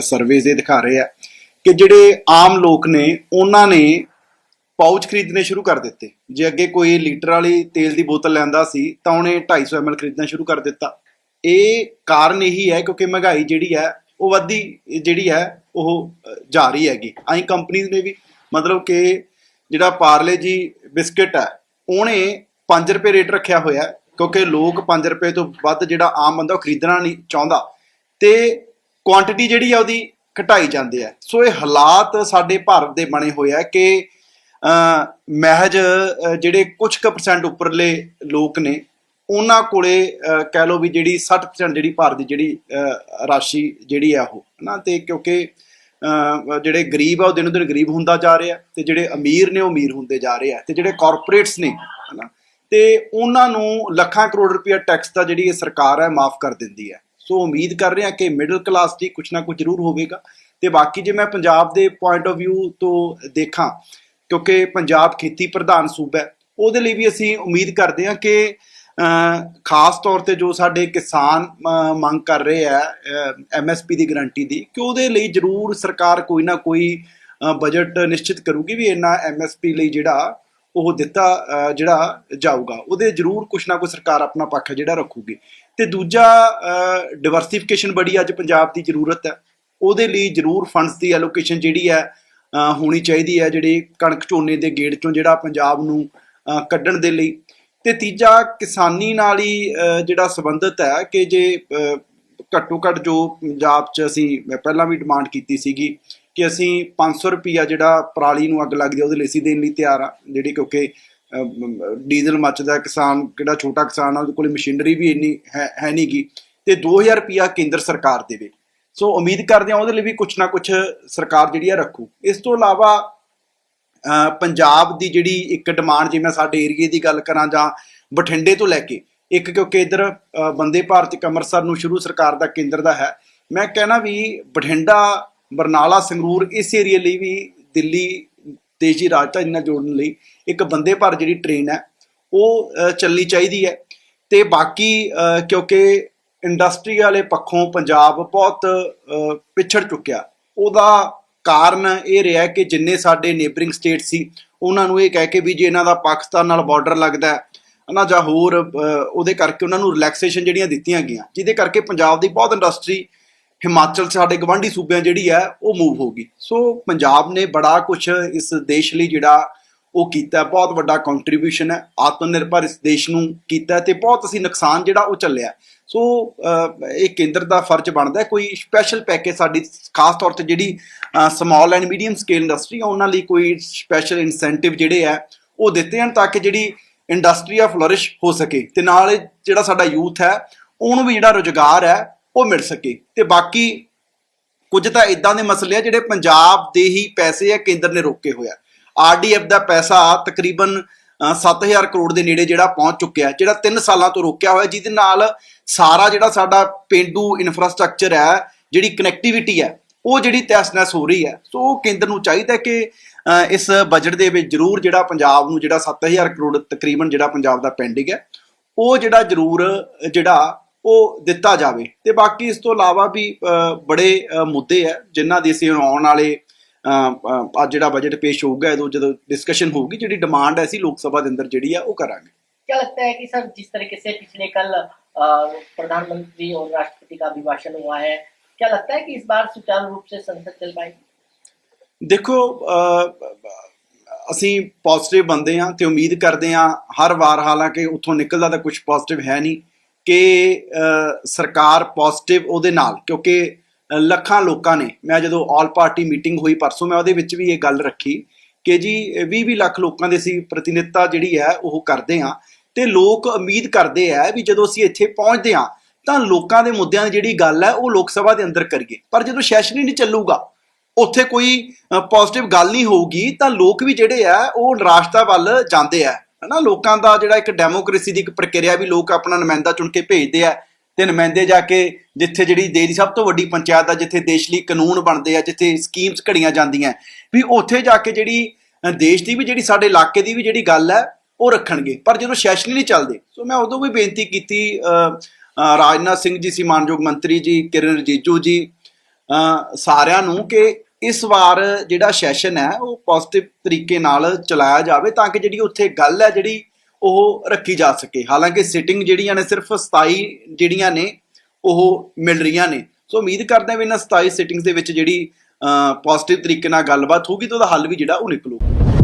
ਸਰਵੇਜ਼ ਇਹ ਦਿਖਾ ਰਹੇ ਆ ਕਿ ਜਿਹੜੇ ਆਮ ਲੋਕ ਨੇ, ਉਹਨਾਂ ਨੇ ਪਾਉਚ ਖਰੀਦਣੇ ਸ਼ੁਰੂ ਕਰ ਦਿੱਤੇ। ਜੇ ਅੱਗੇ ਕੋਈ ਲੀਟਰ ਵਾਲੀ ਤੇਲ ਦੀ ਬੋਤਲ ਲੈਂਦਾ ਸੀ, ਤਾਂ ਉਹਨੇ 250 ml ਖਰੀਦਣਾ ਸ਼ੁਰੂ ਕਰ ਦਿੱਤਾ। ਇਹ ਕਾਰਨ ਇਹੀ ਹੈ ਕਿਉਂਕਿ ਮਹਿੰਗਾਈ ਜਿਹੜੀ ਹੈ, ਉਹ ਵੱਧਦੀ ਜਿਹੜੀ ਹੈ, ਉਹ ਜਾ ਰਹੀ ਹੈਗੀ। ਆਈ ਕੰਪਨੀਆਂ ਨੇ ਵੀ, ਮਤਲਬ ਕਿ ਜਿਹੜਾ ਪਾਰਲੇ ਜੀ ਬਿਸਕਟ ਹੈ, ਉਹਨੇ 5 ਰੁਪਏ ਰੇਟ ਰੱਖਿਆ ਹੋਇਆ ਕਿਉਂਕਿ ਲੋਕ 5 ਰੁਪਏ ਤੋਂ ਵੱਧ ਜਿਹੜਾ ਆਮ ਬੰਦਾ ਉਹ ਖਰੀਦਣਾ ਨਹੀਂ ਚਾਹੁੰਦਾ। ਤੇ ਕੁਆਂਟੀਟੀ ਜਿਹੜੀ ਆ ਉਹਦੀ ਘਟਾਈ ਜਾਂਦੇ ਹੈ। ਸੋ ਇਹ ਹਾਲਾਤ ਸਾਡੇ ਭਾਰਤ ਦੇ ਬਣੇ ਹੋਏ ਆ ਕਿ ਮਹਿਜ ਜਿਹੜੇ ਕੁਝ ਕੁ ਪਰਸੈਂਟ ਉੱਪਰਲੇ ਲੋਕ ਨੇ, ਉਹਨਾਂ ਕੋਲੇ ਕਹਿ ਲਓ ਵੀ ਜਿਹੜੀ 60% ਜਿਹੜੀ ਭਾਰਤ ਦੀ ਜਿਹੜੀ ਰਾਸ਼ੀ ਜਿਹੜੀ ਆ ਉਹ ਨਾ ਤੇ ਕਿਉਂਕਿ ਜਿਹੜੇ ਗਰੀਬ ਆ, ਉਹ ਦਿਨੋ ਦਿਨ ਗਰੀਬ ਹੁੰਦਾ ਜਾ ਰਿਹਾ ਤੇ ਜਿਹੜੇ ਅਮੀਰ ਨੇ, ਉਹ ਅਮੀਰ ਹੁੰਦੇ ਜਾ ਰਹੇ ਆ ਤੇ ਜਿਹੜੇ ਕਾਰਪੋਰੇਟਸ ਨੇ, ਹਨਾ? ਤੇ ਉਹਨਾਂ ਨੂੰ ਲੱਖਾਂ ਕਰੋੜ ਰੁਪਇਆ ਟੈਕਸ ਦਾ ਜਿਹੜੀ ਇਹ ਸਰਕਾਰ ਹੈ, ਮਾਫ ਕਰ ਦਿੰਦੀ ਹੈ। ਸੋ ਉਮੀਦ ਕਰ ਰਹੇ ਹਾਂ ਕਿ ਮਿਡਲ ਕਲਾਸ ਦੀ ਕੁਛ ਨਾ ਕੁਛ ਜ਼ਰੂਰ ਹੋਵੇਗਾ। ਤੇ ਬਾਕੀ ਜੇ ਮੈਂ ਪੰਜਾਬ ਦੇ ਪੁਆਇੰਟ ਆਫ View ਤੋਂ ਦੇਖਾਂ, ਕਿਉਂਕਿ ਪੰਜਾਬ ਖੇਤੀ ਪ੍ਰਧਾਨ ਸੂਬਾ ਹੈ, ਉਹਦੇ ਲਈ ਵੀ ਅਸੀਂ ਉਮੀਦ ਕਰਦੇ ਹਾਂ ਕਿ ਖਾਸ ਤੌਰ ਤੇ ਜੋ ਸਾਡੇ ਕਿਸਾਨ ਮੰਗ ਕਰ ਰਹੇ ਆ ਐਮਐਸਪੀ ਦੀ ਗਾਰੰਟੀ ਦੀ, ਕਿ ਉਹਦੇ ਲਈ ਜ਼ਰੂਰ ਸਰਕਾਰ ਕੋਈ ਨਾ ਕੋਈ ਬਜਟ ਨਿਸ਼ਚਿਤ ਕਰੂਗੀ ਵੀ ਇੰਨਾ ਐਮਐਸਪੀ ਲਈ ਜਿਹੜਾ ਉਹ ਦਿੱਤਾ ਜਿਹੜਾ ਜਾਊਗਾ, ਉਹਦੇ ਜ਼ਰੂਰ ਕੁਛ ਨਾ ਕੁਛ ਸਰਕਾਰ ਆਪਣਾ ਪੱਖ ਜਿਹੜਾ ਰੱਖੂਗੀ। ਤੇ ਦੂਜਾ ਡਿਵਰਸਿਫਿਕੇਸ਼ਨ ਬੜੀ ਅੱਜ ਪੰਜਾਬ ਦੀ ਜ਼ਰੂਰਤ ਹੈ। ਉਹਦੇ ਲਈ ਜ਼ਰੂਰ ਫੰਡਸ ਦੀ ਐਲੋਕੇਸ਼ਨ ਜਿਹੜੀ ਹੈ ਹੋਣੀ ਚਾਹੀਦੀ ਹੈ, ਜਿਹੜੀ ਕਣਕ ਝੋਨੇ ਦੇ ਗੇੜ ਚੋਂ ਜਿਹੜਾ ਪੰਜਾਬ ਨੂੰ ਕੱਢਣ ਦੇ ਲਈ। ਤੇ ਤੀਜਾ, ਕਿਸਾਨੀ ਨਾਲ ਹੀ ਜਿਹੜਾ ਸੰਬੰਧਿਤ ਹੈ ਕਿ ਜੇ ਘੱਟੋ ਘੱਟ ਜੋ ਪੰਜਾਬ 'ਚ ਅਸੀਂ ਪਹਿਲਾਂ ਵੀ ਡਿਮਾਂਡ ਕੀਤੀ ਸੀਗੀ ਕਿ ਅਸੀਂ 500 ਰੁਪਿਆ ਜਿਹੜਾ ਪਰਾਲੀ ਨੂੰ ਅੱਗ ਲੱਗਦੀ ਹੈ ਉਹਦੇ ਲਈ ਅਸੀਂ ਦੇਣ ਲਈ ਤਿਆਰ ਆ। ਜਿਹੜੀ ਕਿਉਂਕਿ ਡੀਜ਼ਲ ਮੱਚਦਾ, ਕਿਸਾਨ, ਕਿਹੜਾ ਛੋਟਾ ਕਿਸਾਨ ਆ, ਉਹਦੇ ਕੋਲ ਮਸ਼ੀਨਰੀ ਵੀ ਇੰਨੀ ਹੈ ਹੈ ਨਹੀਂਗੀ। ਤੇ 2000 ਰੁਪਿਆ ਕੇਂਦਰ ਸਰਕਾਰ ਦੇਵੇ। ਸੋ ਉਮੀਦ ਕਰਦੇ ਹਾਂ ਉਹਦੇ ਲਈ ਵੀ ਕੁਝ ਨਾ ਕੁਝ ਸਰਕਾਰ ਜਿਹੜੀ ਆ ਰੱਖੂ। ਇਸ ਤੋਂ ਇਲਾਵਾ ਪੰਜਾਬ ਦੀ ਜਿਹੜੀ ਇੱਕ ਡਿਮਾਂਡ ਜੇ ਮੈਂ ਸਾਡੇ ਏਰੀਏ ਦੀ ਗੱਲ ਕਰਾਂ ਜਾਂ ਬਠਿੰਡੇ ਤੋਂ ਲੈ ਕੇ, ਇੱਕ ਕਿਉਂਕਿ ਇਧਰ ਬੰਦੇ ਭਾਰਤ ਇੱਕ ਅੰਮ੍ਰਿਤਸਰ ਨੂੰ ਸ਼ੁਰੂ ਸਰਕਾਰ ਦਾ ਕੇਂਦਰ ਦਾ ਹੈ। ਮੈਂ ਕਹਿਣਾ ਵੀ ਬਠਿੰਡਾ ਬਰਨਾਲਾ ਸੰਗਰੂਰ ਇਸ ਏਰੀਏ ਲਈ ਵੀ ਦਿੱਲੀ ਦੇਸ਼ ਦੀ ਰਾਜਧਾਨੀ ਨਾਲ ਜੋੜਨ ਲਈ ਇੱਕ ਬੰਦੇ ਭਰ ਜਿਹੜੀ ਟ੍ਰੇਨ ਹੈ ਉਹ ਚੱਲਣੀ ਚਾਹੀਦੀ ਹੈ। ਤੇ ਬਾਕੀ ਕਿਉਂਕਿ ਇੰਡਸਟਰੀ ਵਾਲੇ ਪੱਖੋਂ ਪੰਜਾਬ ਬਹੁਤ ਅਹ, ਪਿਛੜ ਚੁੱਕਿਆ। ਉਹਦਾ ਕਾਰਨ ਇਹ ਰਿਹਾ ਕਿ ਜਿੰਨੇ ਸਾਡੇ ਨੇਬਰਿੰਗ ਸਟੇਟ ਸੀ ਉਹਨਾਂ ਨੂੰ ਇਹ ਕਹਿ ਕੇ ਵੀ ਜੇ ਇਹਨਾਂ ਦਾ ਪਾਕਿਸਤਾਨ ਨਾਲ ਬਾਰਡਰ ਲੱਗਦਾ ਹੈ ਨਾ ਜਾਂ ਹੋਰ ਉਹਦੇ ਕਰਕੇ ਉਹਨਾਂ ਨੂੰ ਰਿਲੈਕਸੇਸ਼ਨ ਜਿਹੜੀਆਂ ਦਿੱਤੀਆਂ ਗਈਆਂ ਜਿਹਦੇ ਕਰਕੇ ਪੰਜਾਬ ਦੀ ਬਹੁਤ ਇੰਡਸਟਰੀ ਹਿਮਾਚਲ ਸਾਡੇ ਗਵਾਂਢੀ ਸੂਬਿਆਂ ਜਿਹੜੀ ਹੈ, ਉਹ ਮੂਵ ਹੋ ਗਈ। ਸੋ ਪੰਜਾਬ ਨੇ ਬੜਾ ਕੁਝ ਇਸ ਦੇਸ਼ ਲਈ ਜਿਹੜਾ ਉਹ ਕੀਤਾ ਬਹੁਤ ਵੱਡਾ ਕੰਟਰੀਬਿਊਸ਼ਨ ਹੈ ਆਤਮ ਨਿਰਭਰ ਇਸ ਦੇਸ਼ ਨੂੰ ਕੀਤਾ ਤੇ ਬਹੁਤ ਅਸੀਂ ਨੁਕਸਾਨ ਜਿਹੜਾ ਉਹ ਚੱਲਿਆ ਸੋ ਇਹ ਕੇਂਦਰ ਦਾ ਫਰਜ਼ ਬਣਦਾ ਕੋਈ ਸਪੈਸ਼ਲ ਪੈਕੇਜ ਸਾਡੀ, ਖਾਸ ਤੌਰ ਤੇ ਜਿਹੜੀ small and medium scale industry ਆ, ਉਹਨਾਂ ਲਈ ਕੋਈ ਸਪੈਸ਼ਲ ਇਨਸੈਂਟਿਵ ਜਿਹੜੇ ਆ ਉਹ ਦਿੱਤੇ ਜਾਣ ਤਾਂ ਕਿ ਜਿਹੜੀ ਇੰਡਸਟਰੀ ਆ ਫਲਰਿਸ਼ ਹੋ ਸਕੇ। ਤੇ ਨਾਲ ਜਿਹੜਾ ਸਾਡਾ ਯੂਥ ਹੈ, ਉਹਨੂੰ ਵੀ ਜਿਹੜਾ ਰੋਜ਼ਗਾਰ ਹੈ ਉਹ ਮਿਲ ਸਕੇ। ਤੇ ਬਾਕੀ ਕੁਝ ਤਾਂ ਇਦਾਂ ਦੇ ਮਸਲੇ ਆ ਜਿਹੜੇ ਪੰਜਾਬ ਦੇ ਹੀ ਪੈਸੇ ਆ ਕੇਂਦਰ ਨੇ ਰੋਕੇ ਹੋਇਆ ਆਰਡੀਐਫ ਦਾ ਪੈਸਾ ਤਕਰੀਬਨ ਅ, 7000 ਕਰੋੜ ਦੇ ਨੇੜੇ ਜਿਹੜਾ ਪਹੁੰਚ ਚੁੱਕਿਆ ਜਿਹੜਾ 3 ਸਾਲਾਂ ਤੋਂ ਰੋਕਿਆ ਹੋਇਆ ਜਿਹਦੇ ਨਾਲ ਸਾਰਾ ਜਿਹੜਾ ਸਾਡਾ ਪਿੰਡੂ ਇਨਫਰਾਸਟ੍ਰਕਚਰ ਹੈ ਜਿਹੜੀ ਕਨੈਕਟੀਵਿਟੀ ਹੈ ਉਹ ਜਿਹੜੀ ਤਹਿਸ-ਨਹਿਸ ਹੋ ਰਹੀ ਹੈ। ਸੋ ਉਹ ਕੇਂਦਰ ਨੂੰ ਚਾਹੀਦਾ ਕਿ ਇਸ ਬਜਟ ਦੇ ਵਿੱਚ ਜ਼ਰੂਰ ਜਿਹੜਾ ਪੰਜਾਬ ਨੂੰ ਜਿਹੜਾ 7000 ਕਰੋੜ ਤਕਰੀਬਨ ਜਿਹੜਾ ਪੰਜਾਬ ਦਾ ਪੈਂਡਿੰਗ ਹੈ ਉਹ ਜਿਹੜਾ ਜ਼ਰੂਰ ਜਿਹੜਾ ਉਹ ਦਿੱਤਾ ਜਾਵੇ ਤੇ ਬਾਕੀ ਇਸ ਤੋਂ ਇਲਾਵਾ ਵੀ ਅ, ਬੜੇ ਅ, ਮੁੱਦੇ ਹੈ ਜਿਨ੍ਹਾਂ ਦੀ ਅਸੀਂ ਆਉਣ ਵਾਲੇ ਅ, ਅ, ਅੱਜ ਜਿਹੜਾ ਬਜਟ ਪੇਸ਼ ਹੋਊਗਾ ਇਹਦੋਂ ਜਦੋਂ ਡਿਸਕਸ਼ਨ ਹੋਊਗੀ ਜਿਹੜੀ ਡਿਮਾਂਡ ਹੈ ਅਸੀਂ ਲੋਕ ਸਭਾ ਦੇ ਅੰਦਰ ਜਿਹੜੀ ਆ ਉਹ ਕਰਾਂਗੇ क्या लगता है कि सर जिस तरीके से पिछले कल अ, प्रधानमंत्री और राष्ट्रपति का अभिभाषण हुआ है क्या लगता है कि इस बार सुचारू रूप से संसद चल पाएगी ਦੇਖੋ ਅ, ਅਸੀਂ ਪੋਜ਼ਿਟਿਵ ਬੰਦੇ ਆ ਤੇ ਉਮੀਦ ਕਰਦੇ ਆ ਹਰ ਵਾਰ ਹਾਲਾਂਕਿ ਉੱਥੋਂ ਨਿਕਲਦਾ ਤਾਂ ਕੁਝ ਪੋਜ਼ਿਟਿਵ ਹੈ ਨਹੀਂ ਕਿ ਸਰਕਾਰ ਪੋਜ਼ਿਟਿਵ ਉਹਦੇ ਨਾਲ, ਕਿਉਂਕਿ ਲੱਖਾਂ ਲੋਕਾਂ ਨੇ, ਮੈਂ ਜਦੋਂ ਆਲ ਪਾਰਟੀ ਮੀਟਿੰਗ ਹੋਈ ਪਰਸੋਂ, ਮੈਂ ਉਹਦੇ ਵਿੱਚ ਵੀ ਇਹ ਗੱਲ ਰੱਖੀ ਕਿ ਜੀ 20-20 ਲੱਖ ਲੋਕਾਂ ਦੇ ਅਸੀਂ ਪ੍ਰਤੀਨਿਧਤਾ ਜਿਹੜੀ ਹੈ, ਉਹ ਕਰਦੇ ਆ ਤੇ ਲੋਕ ਉਮੀਦ ਕਰਦੇ ਆ ਵੀ ਜਦੋਂ ਅਸੀਂ ਇੱਥੇ ਪਹੁੰਚਦੇ ਆ ਤਾਂ ਲੋਕਾਂ ਦੇ ਮੁੱਦਿਆਂ ਦੀ ਜਿਹੜੀ ਗੱਲ ਹੈ, ਉਹ ਲੋਕ ਸਭਾ ਦੇ ਅੰਦਰ ਕਰੀਏ। ਪਰ ਜਦੋਂ ਸੈਸ਼ਨ ਹੀ ਨਹੀਂ ਚੱਲੂਗਾ, ਉੱਥੇ ਕੋਈ ਪੋਜ਼ਿਟਿਵ ਗੱਲ ਨਹੀਂ ਹੋਊਗੀ, ਤਾਂ ਲੋਕ ਵੀ ਜਿਹੜੇ ਆ ਉਹ ਨਿਰਾਸ਼ਤਾ ਵੱਲ ਜਾਂਦੇ ਆ ਹਨਾ? ਲੋਕਾਂ ਦਾ ਜਿਹੜਾ ਇੱਕ ਡੈਮੋਕ੍ਰੇਸੀ ਦੀ ਇੱਕ ਪ੍ਰਕਿਰਿਆ ਵੀ ਲੋਕ ਆਪਣਾ ਨੁਮਾਇੰਦਾ ਚੁਣ ਕੇ ਭੇਜਦੇ ਆ ਤੇ ਨੁਮਾਇੰਦੇ ਜਾ ਕੇ ਜਿੱਥੇ ਜਿਹੜੀ ਦੇਸ਼ ਦੀ ਸਭ ਤੋਂ ਵੱਡੀ ਪੰਚਾਇਤ ਆ, ਜਿੱਥੇ ਦੇਸ਼ ਲਈ ਕਾਨੂੰਨ ਬਣਦੇ ਆ, ਜਿੱਥੇ ਸਕੀਮਸ ਘੜੀਆਂ ਜਾਂਦੀਆਂ, ਵੀ ਉੱਥੇ ਜਾ ਕੇ ਜਿਹੜੀ ਦੇਸ਼ ਦੀ ਵੀ ਜਿਹੜੀ ਸਾਡੇ ਇਲਾਕੇ ਦੀ ਵੀ ਜਿਹੜੀ ਗੱਲ ਹੈ ਉਹ ਰੱਖਣਗੇ। ਪਰ ਜਦੋਂ ਸੈਸ਼ਨ ਨਹੀਂ ਚੱਲਦੇ, ਸੋ ਮੈਂ ਉਦੋਂ ਵੀ ਬੇਨਤੀ ਕੀਤੀ ਰਾਜਨਾਥ ਸਿੰਘ ਜੀ ਸੀ ਮਾਨਯੋਗ ਮੰਤਰੀ ਜੀ, ਕਿਰਨ ਰਿਜੀਜੂ ਜੀ ਸਾਰਿਆਂ ਨੂੰ ਕਿ ਇਸ ਵਾਰ ਜਿਹੜਾ ਸੈਸ਼ਨ ਹੈ, ਉਹ ਪੋਜ਼ਿਟਿਵ ਤਰੀਕੇ ਨਾਲ ਚਲਾਇਆ ਜਾਵੇ ਤਾਂ ਕਿ ਜਿਹੜੀ ਉੱਥੇ ਗੱਲ ਹੈ ਜਿਹੜੀ ਉਹ ਰੱਖੀ ਜਾ ਸਕੇ। ਹਾਲਾਂਕਿ ਸਿਟਿੰਗ ਜਿਹੜੀਆਂ ਨੇ ਸਿਰਫ 27 ਜਿਹੜੀਆਂ ਨੇ, ਉਹ ਮਿਲ ਰਹੀਆਂ ਨੇ। ਸੋ ਉਮੀਦ ਕਰਦੇ ਹਾਂ ਵੀ ਇਹਨਾਂ 27 ਸਿਟਿੰਗਸ ਦੇ ਵਿੱਚ ਜਿਹੜੀ ਪੋਜ਼ਿਟਿਵ ਤਰੀਕੇ ਨਾਲ ਗੱਲਬਾਤ ਹੋਊਗੀ ਤਾਂ ਉਹਦਾ ਹੱਲ ਵੀ ਜਿਹੜਾ ਉਹ ਨਿਕਲੂਗਾ।